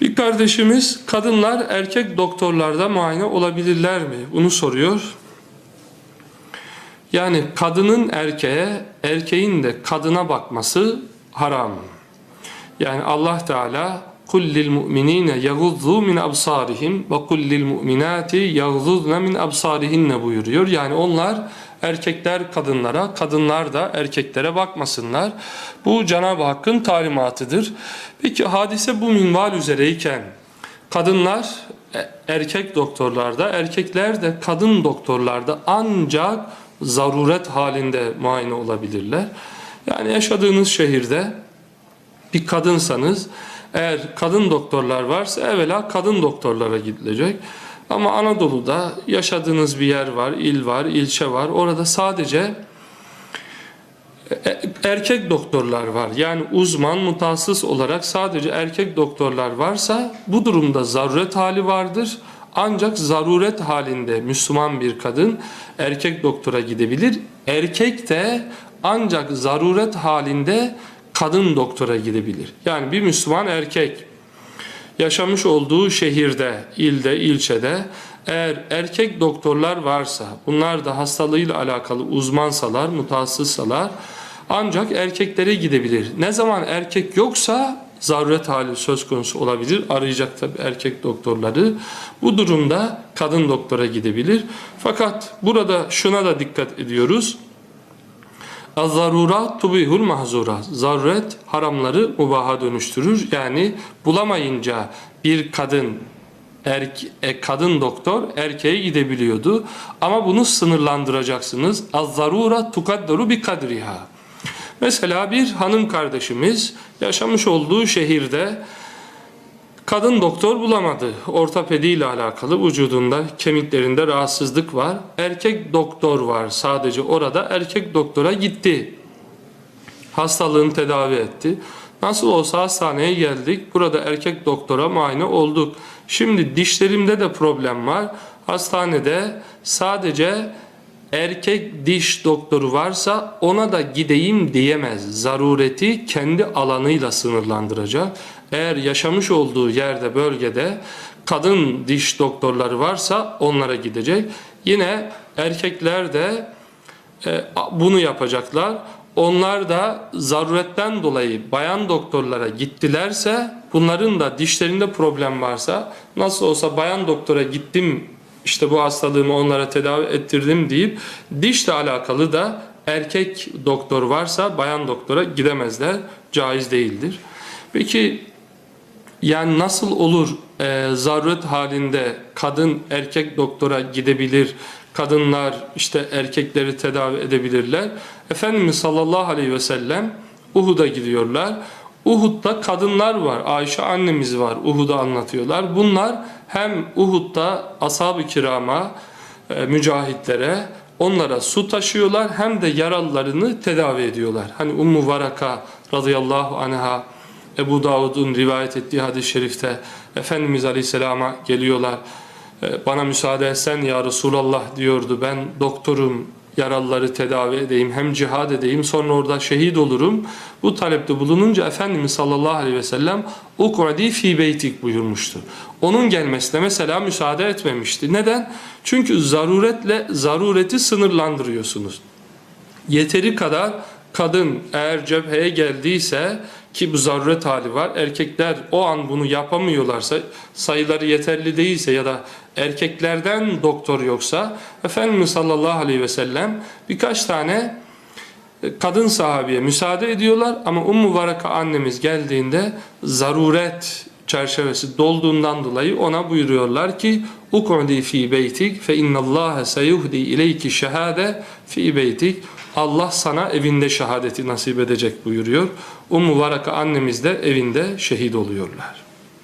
Bir kardeşimiz kadınlar erkek doktorlarda muayene olabilirler mi? Bunu soruyor. Yani kadının erkeğe, erkeğin de kadına bakması haram. Yani Allah Teala kul lil mu'minine yaguddu min absarihim ve kul lil mu'minati yagudna min absarihinne buyuruyor. Yani onlar erkekler kadınlara, kadınlar da erkeklere bakmasınlar. Bu Cenab-ı Hakk'ın talimatıdır. Peki hadise bu minval üzereyken kadınlar e, erkek doktorlarda, erkekler de kadın doktorlarda ancak zaruret halinde muayene olabilirler. Yani yaşadığınız şehirde bir kadınsanız eğer kadın doktorlar varsa evvela kadın doktorlara gidilecek. Ama Anadolu'da yaşadığınız bir yer var, il var, ilçe var. Orada sadece e- erkek doktorlar var. Yani uzman, mutassıs olarak sadece erkek doktorlar varsa bu durumda zaruret hali vardır. Ancak zaruret halinde Müslüman bir kadın erkek doktora gidebilir. Erkek de ancak zaruret halinde kadın doktora gidebilir. Yani bir Müslüman erkek yaşamış olduğu şehirde, ilde, ilçede eğer erkek doktorlar varsa, bunlar da hastalığıyla alakalı uzmansalar, mutassıssalar ancak erkeklere gidebilir. Ne zaman erkek yoksa zaruret hali söz konusu olabilir. Arayacak tabi erkek doktorları. Bu durumda kadın doktora gidebilir. Fakat burada şuna da dikkat ediyoruz. Az-zarurat tubihul mahzurat. Zaruret haramları mubaha dönüştürür. Yani bulamayınca bir kadın erke, e, kadın doktor erkeğe gidebiliyordu. Ama bunu sınırlandıracaksınız. Az-zarurat tukaddaru bi kadriha. Mesela bir hanım kardeşimiz yaşamış olduğu şehirde kadın doktor bulamadı. Ortopedi ile alakalı vücudunda, kemiklerinde rahatsızlık var. Erkek doktor var sadece orada. Erkek doktora gitti. Hastalığını tedavi etti. Nasıl olsa hastaneye geldik. Burada erkek doktora muayene olduk. Şimdi dişlerimde de problem var. Hastanede sadece erkek diş doktoru varsa ona da gideyim diyemez. Zarureti kendi alanıyla sınırlandıracak. Eğer yaşamış olduğu yerde, bölgede kadın diş doktorları varsa onlara gidecek. Yine erkekler de e, bunu yapacaklar. Onlar da zaruretten dolayı bayan doktorlara gittilerse bunların da dişlerinde problem varsa nasıl olsa bayan doktora gittim işte bu hastalığımı onlara tedavi ettirdim deyip dişle alakalı da erkek doktor varsa bayan doktora gidemezler. Caiz değildir. Peki yani nasıl olur e, zaruret halinde kadın erkek doktora gidebilir, kadınlar işte erkekleri tedavi edebilirler. Efendimiz sallallahu aleyhi ve sellem Uhud'a gidiyorlar. Uhud'da kadınlar var. Ayşe annemiz var. Uhud'u anlatıyorlar. Bunlar hem Uhud'da ashab-ı kirama, e, mücahitlere onlara su taşıyorlar hem de yaralılarını tedavi ediyorlar. Hani Ummu Varaka radıyallahu anha Ebu Davud'un rivayet ettiği hadis-i şerifte Efendimiz Aleyhisselam'a geliyorlar. E, Bana müsaade etsen ya Resulallah diyordu. Ben doktorum, yaralıları tedavi edeyim, hem cihad edeyim, sonra orada şehit olurum. Bu talepte bulununca Efendimiz sallallahu aleyhi ve sellem uk'udi fi beytik buyurmuştu. Onun gelmesine mesela müsaade etmemişti. Neden? Çünkü zaruretle zarureti sınırlandırıyorsunuz. Yeteri kadar kadın eğer cepheye geldiyse ki bu zaruret hali var. Erkekler o an bunu yapamıyorlarsa, sayıları yeterli değilse ya da erkeklerden doktor yoksa Efendimiz sallallahu aleyhi ve sellem birkaç tane e, kadın sahabiye müsaade ediyorlar ama Ummu Varaka annemiz geldiğinde zaruret çerçevesi dolduğundan dolayı ona buyuruyorlar ki ukudi fi beytik fe innallaha seyuhdi ileyki şehade fi beytik Allah sana evinde şehadeti nasip edecek buyuruyor. Ummu Varaka annemiz de evinde şehit oluyorlar.